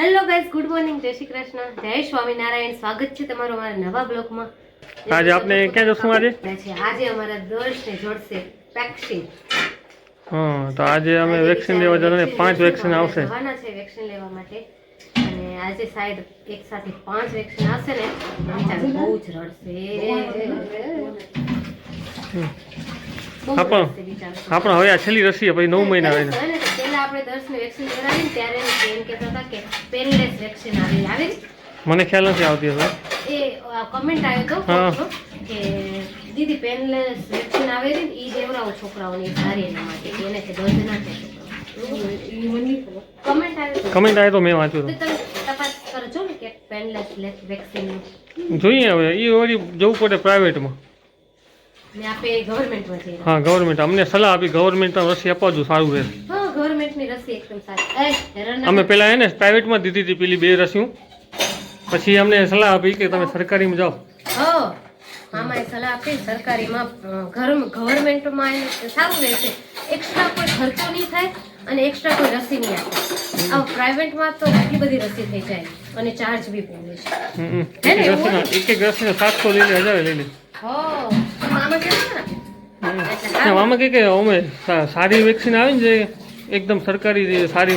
Hello guys good morning જય શ્રી કૃષ્ણ. જય સ્વામિનારાયણ. સ્વાગત છે તમારું અમારા નવા બ્લોગમાં. આજે આપણે ક્યાં જશું આજે? આજે અમારા દર્શને જોડશે વેક્સિન હા તો આજે અમે વેક્સિન લેવા જવાના પાંચ વેક્સિન આવશે. જવાના છે વેક્સિન લેવા માટે? અને આજે સાઈડ એક સાથે પાંચ વેક્સિન આવશે ને તો બહુ જ રડશે. બિચારો. આપણે હવે આ છેલ્લી રસી પછી નવ મહિના આવે આપણે દર્શને વેક્સિન કરાવી ત્યારે એમ કહેતા હતા કે પેનલેસ વેક્સિન આવી આવી મને ખ્યાલ નથી આવતી હવે. એ કમેન્ટ આવ્યો હતો કે દીદી પેનલેસ વેક્સિન આવે છે ને ઈ દેવરાવો છોકરાઓને સારી એના માટે કે એને દર્દ ના થાય કમેન્ટ કમેન્ટ આવે તો મેં વાંચ્યું તપાસ કરજો ને કે પેનલેસ વેક્સિન હતું જોઈએ હવે એ વળી જવું પડે પ્રાઇવેટમાં હા ગવર્મેન્ટ અમને સલાહ આપી ગવર્મેન્ટ રસી અપાવજો સારું રહે. રસી એકદમ સારી. અમે પેલા એને પ્રાઇવેટમાં દીધી હતી પેલી બે રસીઓ. પછી અમને સલાહ આપી કે તમે સરકારીમાં જાઓ. હા મામાએ સલાહ આપી સરકારીમાં ઘર ગવર્મેન્ટમાં સારું રહેશે. એક્સ્ટ્રા કોઈ ખર્ચો નહીં થાય અને એક્સ્ટ્રા કોઈ રસી નહીં આપે. આ પ્રાઇવેટમાં તો એટલી બધી રસી થઈ જાય અને ચાર્જ બી લે છે. એક એક રસીના સાતસો લઈ હજાર લઈ લે. મામા કે કે અમે સારી વેક્સિન આવી ને જે એકદમ સરકારી જે સારી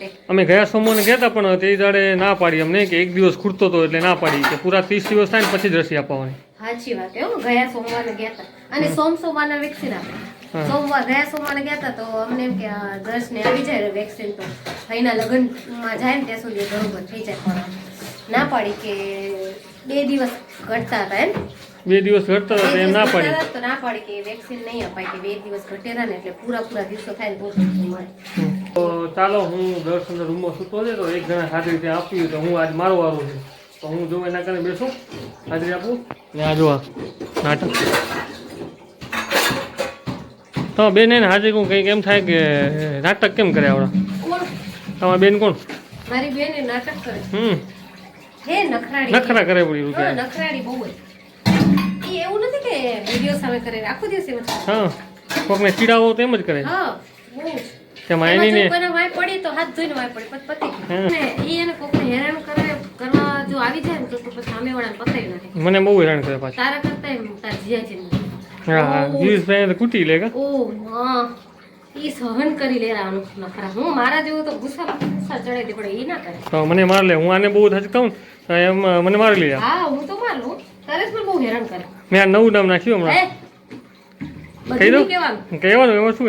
છે અમે ગયા સોમવારે ગયા હતા પણ તે દાડે ના પાડી અમને કે એક દિવસ ખૂટતો હતો એટલે ના પાડી કે પૂરા ત્રીસ દિવસ થાય ને પછી જ રસી આપવાની. સાચી વાત એવું ગયા સોમવારે ગયા હતા. અને સોમ સોમવારના વેક્સિન આપે. સોમવાર ગયા સોમવારે ગયા હતા તો અમને એમ કે દર્શને આવી જાય વેક્સિન તો. ભાઈના લગ્નમાં જાય ને ત્યાં સુધી બરોબર થઈ જાય. પણ ના પાડી કે બે દિવસ ઘટતા હતા એમ. બે દિવસ ઘટતા હતા તો એમ ના પાડી. તો ના પાડી કે વેક્સિન નહીં અપાય કે બે દિવસ ઘટેલા ને એટલે પૂરા પૂરા દિવસો થાય ને તો મળે. તો ચાલો હું દર્શન રૂમમાં સૂતો છે તો એક જણા હાજરી ત્યાં આપ્યું તો હું આજ મારો વારો છે. તો હું જો એના કારણે બેસું. હાજરી આપું? ને આ જોવા આ નાટક. તો બેન એને હાજરી કહું કંઈક એમ થાય કે નાટક કેમ કરે આવડા? તમારા બેન કોણ? મારી બેન નાટક કરે. હમ. હે નખરાડી નખરા કરે પડી હા રૂપિયા નખરાડી બહુ એવું નથી કે વિડિયો સામે કરે આખો દિવસ એમ. હા કોકને ચીડાવો તો એમ જ કરે. હા બહુ એની જો ને કોઈને માય પડી તો હાથ ધોઈને માય પડી પછી પતી ને ઈ એને કોકને હેરાન કરે કરવા જો આવી જાય ને તો તો પછી સામેવાળાને પતાવી નાખે. મને બહુ હેરાન કરે પાછું. તારા કરતા એમ તાર જીજાજીને. હા હા. ગિરીશભાઈ તો કૂટી લે કા? ઓહ હા ઈ સહન કરી લેવાનું નખરા. હું મારા જેવું તો ગુસ્સા ગુસ્સા ચડે દે પડે ઈ ના કરે. તો મને માર લે હું આને બહુ કહું એમ મને મારી લે હા હું તો મારું. તારે પણ બહુ હેરાન કરે. મેં આ નવું નામ નાખ્યું હમણાં. કહી દઉં? કહેવાનું. એમાં શું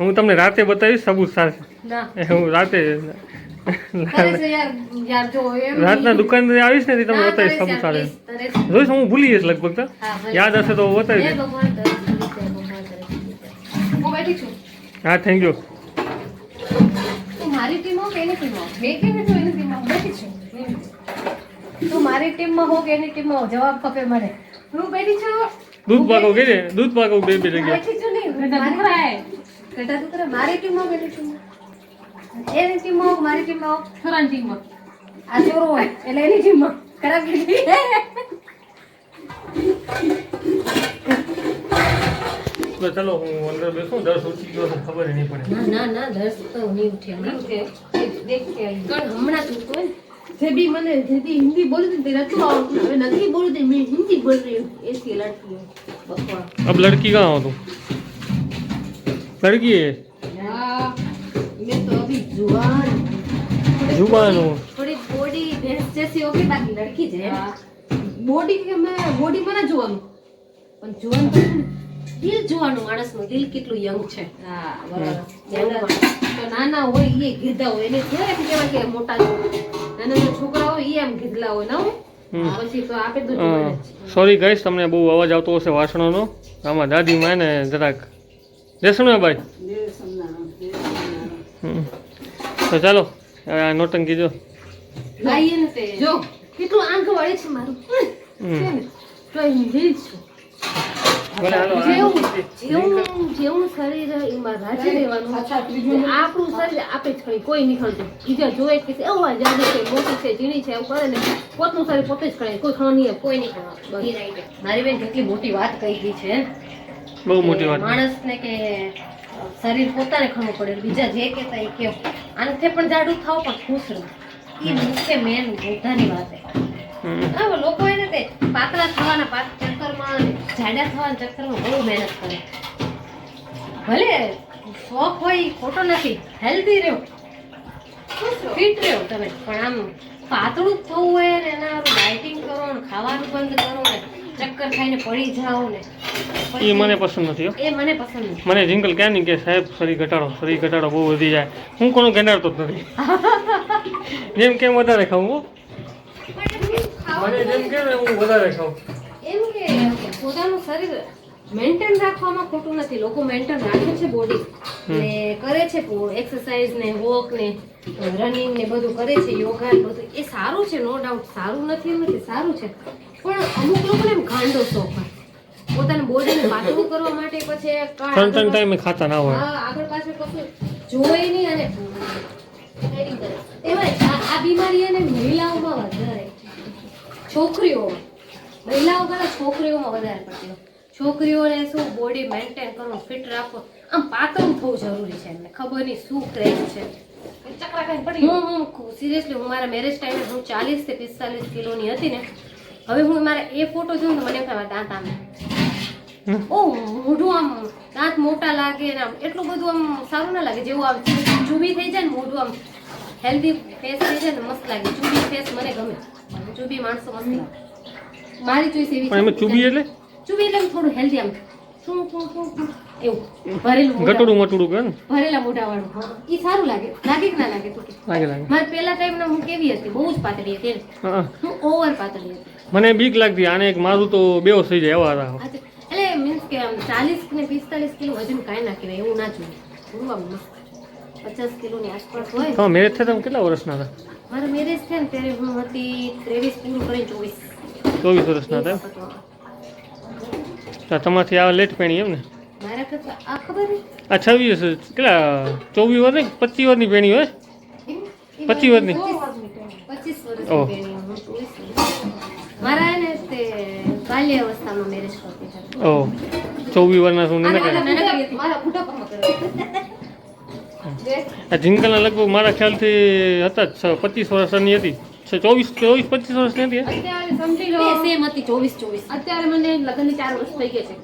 હું તમને રાતે બતાવીશ સબૂત સાથે. હું રાતે રાતના દુકાન આવીશ ને તમને બતાવીશ સબૂત સાથે. જોઈશ હું ભૂલી જઈશ લગભગ તો. યાદ હશે તો બતાવી હે દઈશ. હું થેન્ક યુ તું મારી ટીમ કે એની ટીમ મેં કેમ એની ટીમ બેઠી છું. તું મારી ટીમમાં હો કે એની ટીમમાં જવાબ ખપે મને. હું બેઠી છું. દૂધ પાકો કે દૂધ પાકો બે બે જગ્યા બેઠી છું નહીં. મારી ગઢા તું કરે મારી ટીમમાં કે એની એની ટીમમાં મારી ટીમમાં છોરાની ટીમમાં. આ ચોરો હોય એટલે એની ટીમમાં. ખરાબ કીધી. ચલો હું અંદર બેસું. દસ ઉઠી ગયો ખબર નહીં પડે. ના ના ના દસ તો નહીં ઉઠે. નહીં ઉઠે. દેખ કે આવી. પણ હમણાં જ કોઈ જે બી મને જે બી હિન્દી બોલી હતી તે નતું આવડતું હવે નથી બોલતી મેં હિન્દી બોલ રહી હું ऐसी लड़की हूँ બકવા अब लड़की कहाँ हो तुम लड़की है हाँ मैं तो अभी जुआन जुबान हो થોડી બોડી ભેંસ જેસી હોગી બાકી લડકી છે हाँ બોડી કે મેં બોડી મને જોવાનું પણ જોવાનું તો છે ને, દિલ જોવાનું માણસનું દિલ કેટલું યંગ છે હા young માણસ. તો નાના હોય એ ગીધા હોય એને કેવાય કે કહેવાય કે મોટા જ હોય. નાના નાના છોકરા હોય એ આમ ગીધલા હોય ના હમ. હોય પછી તો આપે તો જોવાના જ. સોરી ગઈશ તમને બહુ અવાજ આવતો હશે વાસણોનો. આમાં દાદીમાં ને જરાક જશો ભાઈ? તો ચાલો હવે આ જો. લાઈએ જો કેટલું આંખ વળે છે મારું. તો એ હિલ છું ભલે હાલો, આ જેવું જેવું જેવું શરીર એમાં રાજી રહેવાનું આપણું શરીર આપે જ ખરી કોઈ નીકળતું બીજા જોવે કે એવું આ જાડી છે મોટી છે ઝીણી છે એવું કરે ને પોતનું શરીર પોતે જ ખરે કોઈ ખણ નહીં કોઈ નહીં મારી બેન કેટલી મોટી વાત કહી ગઈ છે. બહુ મોટી કે વાત. માણસને કે શરીર પોતાને ખણવું પડે બીજા જે કહેતા એ કેવું. આનાથી પણ જાડું થાવ પણ ખુશ રહો. એ મુખ્ય મેન બધાની વાત છે. હા લોકો એને તે પાતળા થવાના પાત ચક્કરમાં અને જાડા થવાના ચક્કરમાં બહુ મહેનત કરે. ભલે શોખ હોય ખોટો નથી હેલ્ધી રહ્યો. ફિટ રહ્યો તમે પણ આમ પાતળું થવું હોય ને એના ડાયટિંગ કરો ને ખાવાનું બંધ કરો ને ચક્કર ખાઈને પડી જાઓ ને. એ મને પસંદ નથી. એ મને પસંદ નથી. મને જિંગલ ક્યાં નહીં કે સાહેબ શરીર ઘટાડો શરીર ઘટાડો બહુ વધી જાય. હું કોનો ઘટાડતો જ નથી. જેમ કેમ વધારે ખાઉં. મને જેમ કેમ હું વધારે ખાઉં. પોતાનું શરીર મેન્ટેન રાખવામાં ખોટું નથી. લોકો મેન્ટેન રાખે છે બોડી ને કરે છે એક્સરસાઇઝ ને વોક ને રનિંગ ને બધું કરે છે યોગા ને બધું. એ સારું છે નો ડાઉટ સારું નથી એમ નથી સારું છે. પણ અમુક લોકોને એમ ગાંડો શોખ હોય. પોતાની બોડીને પાતળું કરવા માટે પછી ત્રણ ત્રણ ટાઈમે ખાતા ના હોય. આગળ પાછળ કશું જોવે નહીં અને એમાં આ- આ બીમારી અને મહિલાઓમાં વધારે. છોકરીઓમાં. મહિલાઓ કરતાં છોકરીઓમાં વધારે પડતી હોય. છોકરીઓને શું બોડી મેન્ટેન કરવું ફિટ રાખવું આમ પાતળું થવું જરૂરી છે એમને. ખબર નહીં શું ક્રેઝ છે. હું હું સિરિયસલી હું મારા મેરેજ ટાઈમે હું ચાલીસથી પિસ્તાલીસ કિલોની હતી ને હવે હું મારા એ ફોટો જોઉં ને મને એમ દાંત આમ. ઓ મોઢું આમ દાંત મોટા લાગે ને આમ એટલું બધું આમ સારું ના લાગે જેવું આમ ચૂબી થઈ જાય ને મોઢું આમ હેલ્ધી ફેસ થઈ જાય ને મસ્ત લાગે. ચૂબી ફેસ મને ગમે. ચૂબી માણસો મસ્ત લાગે. મારી ચોઈસ એવી પણ એમાં ચૂબી એટલે? ચૂબી એટલે થોડું હેલ્ધી આમ શું એવું. ભરેલું મોઢા ગટોડું મટોડું કરે ને ભરેલા મોઢાવાળું. સારું લાગે. લાગે કે ના લાગે? તું લાગે લાગે. મારા પહેલા ટાઈમના હું કેવી હતી? બહુ જ પાતળી હતી હું ઓવર પાતળી હતી. મને બીક લાગતી આને એક મારું તો બેવો થઈ જાય એવા હતા. એટલે મીન્સ કે આમ ચાલીસ ને પિસ્તાલીસ કિલો વજન કાંઈ ના કહેવાય એવું ના જોઈએ. હું આમ મસ્ત. પચાસ કિલોની આસપાસ હોય. મેરેજ થયા તમે કેટલા વર્ષના હતા? મારા મેરેજ થયા ને ત્યારે હું હતી ત્રેવીસ પૂરું કરીને ચોવીસ. ચોવીસ વર્ષના હતા તમારથી આ લેટ પેણી એમ ને? આ છવ્વીસ કેટલા? ચોવીસ વર્ષ નહીં પચીસ વર્ષની પેણી હોય? પચીસ વર્ષની? ઓહ. ઓહ. ચોવીસ વર્ષની. શું આ જિંકલના લગભગ મારા ખ્યાલથી હતા જ પચીસ વર્ષની હતી. ચોવીસ ચોવીસ પચીસ વર્ષની હતી હે? અત્યારે સમજી લો. બે સેમ હતી ચોવીસ ચોવીસ. અત્યારે મને લગ્નની ચાર વર્ષ થઈ ગયા છે.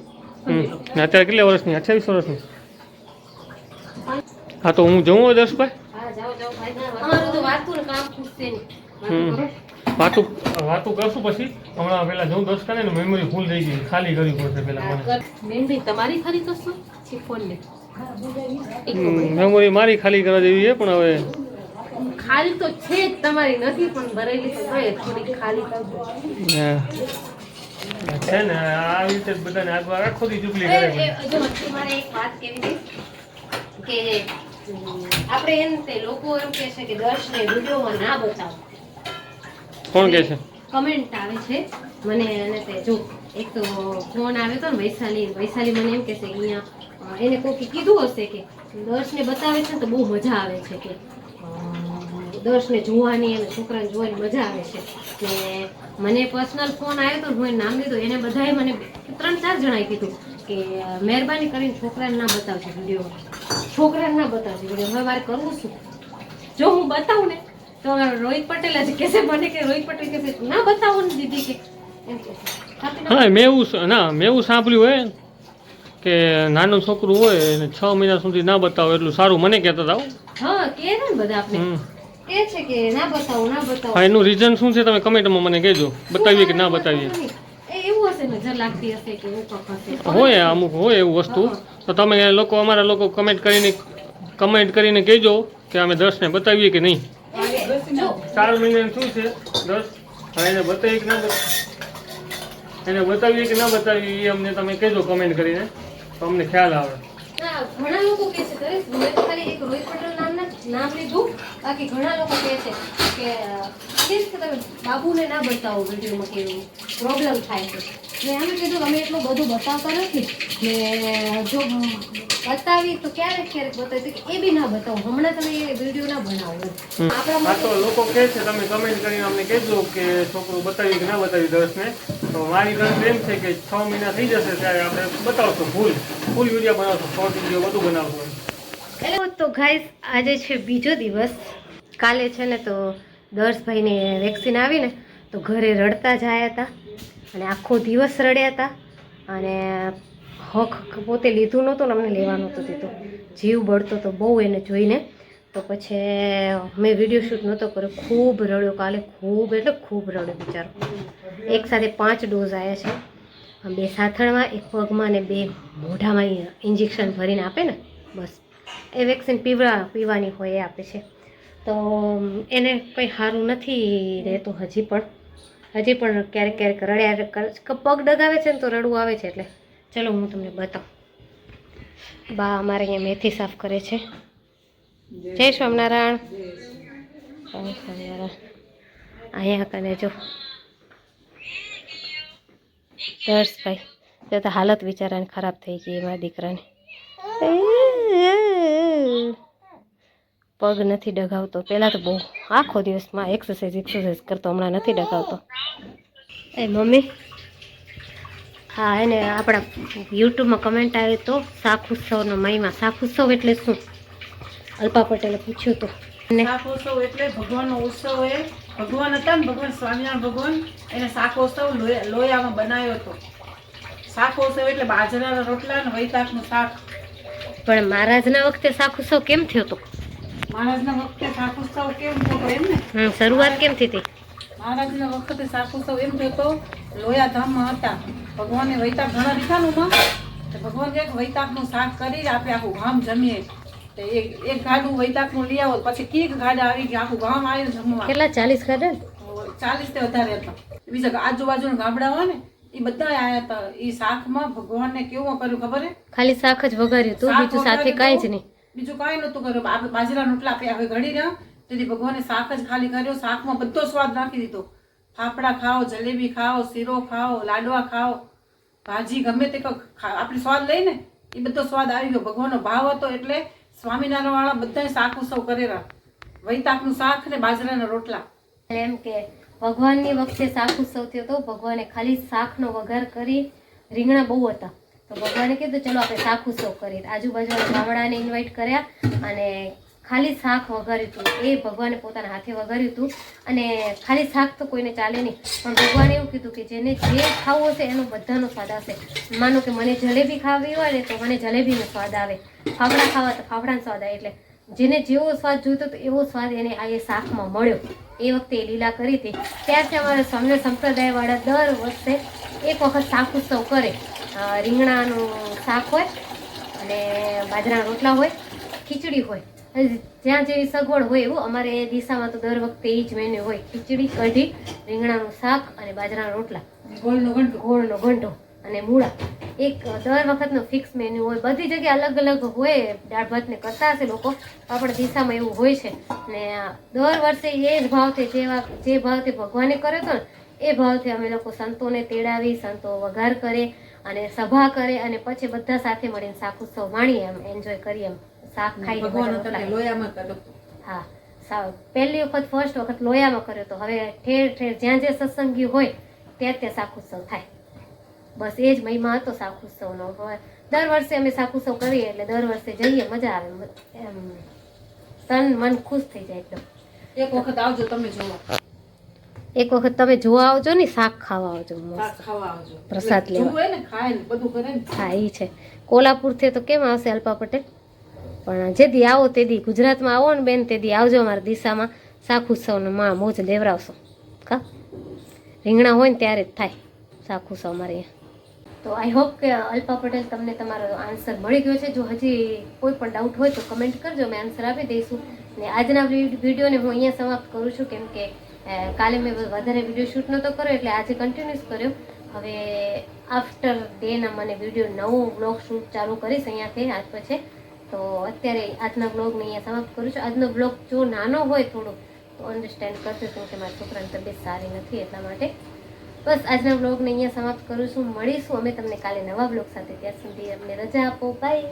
ને અત્યારે કેટલા વર્ષની? અઠ્યાવીસ વર્ષની. હા તો હું જઉં હોય દર્શભાઈ હા જાઓ જાઓ ભાઈ. અમારું તો વાતું. વાતું વાતું કરશું પછી. હમણાં પેલા જઉં દસ કરે ને મેમરી ફૂલ થઈ ગઈ. ખાલી કરવી પડશે પેલા મને. તમારી ખરી કરશો કે ફોનને? મેમરી મારી ખાલી કરવા જેવી છે પણ હવે ખાલી તો છે જ તમારી નથી પણ ભરેલી તો હોય થોડી ખાલી કરજો. છે ને આવી રીતે બધાને આગવા આખો દી ચૂકલી કરે એ- જો મારે એક વાત કેવી છે કે આપણે એમ તે લોકો એમ કહે છે કે દર્શને વિડીયોમાં ના બતાવો. કોણ કહે છે? કમેન્ટ આવે છે. મને અને તે જો એક તો ફોન આવ્યો હતો ને વૈશાલી વૈશાલી મને એમ કહેશે કે અહીંયા એને કોઈ કીધું હશે કે દર્શને બતાવે છે ને તો બહુ મજા આવે છે કે દર્શને જોવાની અને છોકરાને જોવાની મજા આવે છે. ને મને પર્સનલ ફોન આવ્યો તો હું નામ લીધું એને બધાએ મને ત્રણ ચાર જણાએ કીધું કે મહેરબાની કરીને છોકરાને ના બતાવજો વીડિયો છોકરાને ના બતાવજો. વીડિયો હવે મારે કરવું શું? જો હું બતાવું ને તો રોહિત પટેલ જ કહેશે મને કે રોહિત પટેલ કહેશે ના બતાવો ને દીદી કે. હા મેં એવું ના મેં એવું સાંભળ્યું હોય કે નાનું છોકરું હોય અને છ મહિના સુધી ના બતાવો એટલું સારું મને કહેતા હતા હા. કે ને બધા આપણે કે છે કે ના બતાવો ના બતાવો. હા એનું રીઝન શું છે તમે કમેન્ટમાં મને કહેજો. બતાવીએ કે ના બતાવીએ. એવું હશે નજર લાગતી હશે કે હશે. હોય અમુક હોય એવું વસ્તુ. તો તમે લોકો અમારા લોકો કમેન્ટ કરીને કમેન્ટ કરીને કહેજો કે અમે દસને બતાવીએ કે નહીં. જો. ચાર મહિના શું છે? દસ. હા એને બતાવીએ કે ના એને બતાવીએ કે ના બતાવીએ એ અમને તમે કહેજો કમેન્ટ કરીને. તો અમને ખ્યાલ આવે. ઘણા લોકો કહે છે દરેક ખાલી એક રોહિત પટેલ નામના નામ લીધું. બાકી ઘણા લોકો કહે છે કે કે તમે બાબુને ના બતાવો વિડીયોમાં કે એવું પ્રોબ્લેમ થાય છે. મેં એમ કીધું કે અમે એટલું બધું બતાવતા નથી. ને જો બતાવી તો ક્યારેક ક્યારેક બતાવી કે એ બી ના બતાવો. હમણાં તમે એ વીડિયો ના બનાવો. આપણા માટે તો લોકો કહે છે તમે કમેન્ટ કરીને અમને કહેજો કે છોકરું બતાવી કે ના બતાવી દર્શને. તો મારી ગણતરી એમ છે કે છ મહિના થઈ જશે ત્યારે આપણે બતાવશું ફૂલ ફૂલ વીડિયો બનાવશું શોર્ટ વીડિયો બધું બનાવશું. હેલો, તો ગાઈસ આજે છે બીજો દિવસ. કાલે છે ને તો દર્શભાઈને વેક્સિન આવીને તો ઘરે રડતા જ આવ્યા હતા અને આખો દિવસ રડ્યા હતા અને હક પોતે લીધું નહોતું ને અમને લેવાનું હતું દીધું જીવ બળતો તો બહુ એને જોઈને. તો પછી મેં વીડિયો શૂટ નહોતો કર્યો. ખૂબ રડ્યો કાલે, ખૂબ, એટલે ખૂબ રડ્યો બિચારો. એક સાથે પાંચ ડોઝ આવ્યા છે. બે સાથળમાં, એક પગમાં ને બે મોઢામાં ઇન્જેક્શન ભરીને આપે ને, બસ. એ વેક્સિન પીવડા પીવાની હોય એ આપે છે. તો એને કંઈ સારું નથી રહેતું હજી પણ. હજી પણ ક્યારેક ક્યારેક રડ્યા પગ ડગાવે છે ને તો રડવું આવે છે એટલે. ચલો, હું તમને બતાવું. બા અમારે અહીંયા મેથી સાફ કરે છે. જય સ્વામિનારાયણ. જય સ્વામિનારાયણ અહીંયા કને જો. દર્શભાઈ તો હાલત વિચારાને ખરાબ થઈ ગઈ, મારા દીકરાની. પગ નથી ડગાવતો. પહેલાં તો બહુ આખો દિવસમાં એક્સરસાઇઝ એક્સરસાઇઝ કરતો હમણાં નથી ડગાવતો. એ મમ્મી હા એને આપણા યુટ્યુબમાં કમેન્ટ આવે તો શાક ઉત્સવનો મહિમા. શાક ઉત્સવ એટલે શું? અલ્પા પટેલે પૂછ્યું હતું અને શાકોત્સવ એટલે ભગવાનનો ઉત્સવ એ. ભગવાન હતા ને ભગવાન સ્વામિનારાયણ ભગવાન એને શાકોત્સવ લોયા- લોયામાં બનાવ્યો હતો. શાકોત્સવ એટલે બાજરાના રોટલા ને વૈતાખનું શાક. પણ મહારાજના વખતે શાક કેમ થયો હતો? મહારાજના વખતે શાકોત્સવ કેમ થતો એમ ને શરૂઆત કેમ થઈ હતી? મહારાજના વખતે શાકોત્સવ એમ થતો લોયા ધામમાં હતા. ભગવાને વૈતાખ ઘણા લીધા નું માં ભગવાન કહે કે વૈતાખનું શાક કરી આપણે આખું ગામ જમીએ. તો એક એક ગાડું વૈતાખનું લઈ આવો પછી કીક ગાડા આવી ગયા આખું ગામ આવ્યું જમવા. કેટલા? ચાલીસ ગાડા? ચાલીસ તે વધારે હતા. બીજા આજુબાજુના ગામડા હોય ને એ બધા આયા હતા. એ શાકમાં ભગવાનને કેવું કર્યું ખબર હે? ખાલી શાક જ વઘાર્યું હતું બીજું સાથે કાંઈ જ નહીં. બીજું કાંઈ નહોતું કર્યું. આપણે બાજરાના રોટલા આપ્યા હવે ઘડી રહ્યા. તેથી ભગવાને શાક જ ખાલી કર્યો. શાકમાં બધો સ્વાદ નાખી દીધો. ફાફડા ખાઓ, જલેબી ખાઓ, શીરો ખાઓ, લાડવા ખાઓ. ભાજી ગમે તે આપણે સ્વાદ લઈને એ બધો સ્વાદ આવી ગયો. ભગવાનનો ભાવ હતો એટલે સ્વામિનારાયણવાળા બધાએ શાક ઉત્સવ કરેલા વૈતાખનું શાક ને બાજરાના રોટલા. એમ કે ભગવાનની વખતે શાક ઉત્સવ થયો હતો ભગવાને ખાલી શાકનો વઘાર કરી રીંગણા બહુ હતા. તો ભગવાને કીધું, ચલો આપણે શાક ઉત્સવ કરીએ. આજુબાજુના ગામડાને ઇન્વાઇટ કર્યા અને ખાલી શાક વઘાર્યું હતું. એ ભગવાને પોતાના હાથે વઘાર્યું હતું. અને ખાલી શાક તો કોઈને ચાલે નહીં. પણ ભગવાને એવું કીધું કે જેને જે ખાવું હશે એનો બધાનો સ્વાદ આવશે. માનો કે મને જલેબી ખાવી હોય ને તો મને જલેબીનો સ્વાદ આવે. ફાફડા ખાવા તો ફાફડાનો સ્વાદ આવે. એટલે જેને જેવો સ્વાદ જોઈતો હતો એવો સ્વાદ એને આ એ શાકમાં મળ્યો. એ વખતે એ લીલા કરી હતી. ત્યારથી અમારા સ્વામિનારાયણ સંપ્રદાયવાળા દર વર્ષે એક વખત શાક ઉત્સવ કરે. રીંગણાનું શાક હોય અને બાજરાના રોટલા હોય ખીચડી હોય. જ્યાં જેવી સગવડ હોય એવું અમારે એ દિશામાં તો દર વખતે એ જ મેન્યુ હોય. ખીચડી કઢી રીંગણાનું શાક અને બાજરાના રોટલા. ગોળનો ઘંટો ગોળનો ગંઢો અને મૂળા. એક દર વખતનો ફિક્સ મેન્યુ હોય. બધી જગ્યાએ અલગ અલગ હોય. દાળ ભાતને કરતા હશે લોકો. આપણા દિશામાં એવું હોય છે. ને દર વર્ષે એ જ ભાવથી જેવા જે ભાવથી ભગવાને કર્યો હતો ને એ ભાવથી અમે લોકો સંતોને તેડાવી સંતો વઘાર કરે. અને સભા કરે અને પછી બધા સાથે મળીને શાક ઉત્સવ માણીએ એમ એન્જોય કરીએ એમ. શાક કર્યો હા પહેલી વખત ફર્સ્ટ વખત લોયામાં કર્યો તો હવે ઠેર ઠેર જ્યાં જે સત્સંગી હોય ત્યાં ત્યાં શાક ઉત્સવ થાય. બસ એ જ મહિમા હતો શાક ઉત્સવનો. હવે દર વર્ષે અમે શાક ઉત્સવ કરીએ એટલે દર વર્ષે જઈએ મજા આવે. એમ તન મન ખુશ થઈ જાય એકદમ. એક વખત આવજો તમે જોવા. એક વખત તમે જોવા આવજો ને શાક ખાવા આવજો મસ્ત. શાક ખાવા આવજો. પ્રસાદ લેવા. જુએ ને ખાય ને બધું કરે ને. હા એ છે. કોલ્હાપુરથી તો કેમ આવશે અલ્પા પટેલ? પણ જે દી આવો તે દી ગુજરાતમાં આવો ને બેન તે દી આવજો અમારા દિશામાં. શાક ઉત્સવનો માં મોજ લેવરાવશો કા? રીંગણા હોય ને ત્યારે જ થાય શાક ઉત્સવ અમારે અહીંયા. તો આઈ હોપ કે અલ્પા પટેલ તમને તમારો આન્સર મળી ગયો છે. જો હજી કોઈ પણ ડાઉટ હોય તો કમેન્ટ કરજો. મેં આન્સર આપી દઈશું. ને આજના વિડીયોને હું અહીંયા સમાપ્ત કરું છું. કેમ કે કાલે મેં વધારે વીડિયો શૂટ નહોતો કર્યો એટલે આજે કન્ટિન્યુઅસ કર્યો. હવે આફ્ટર ડેના મને વીડિયો નવો બ્લોગ શૂટ ચાલુ કરીશ અહીંયાથી, આજ પછી. તો અત્યારે આજના બ્લોગને અહીંયા સમાપ્ત કરું છું. આજનો બ્લોગ જો નાનો હોય થોડો તો અન્ડરસ્ટેન્ડ કરજો કેમ કે મારા છોકરાની તબિયત સારી નથી એટલા માટે. બસ આજના બ્લોગને અહીંયા સમાપ્ત કરું છું. મળીશું. અમે તમને કાલે નવા બ્લોગ સાથે. ત્યાં સુધી અમને રજા આપો. બાય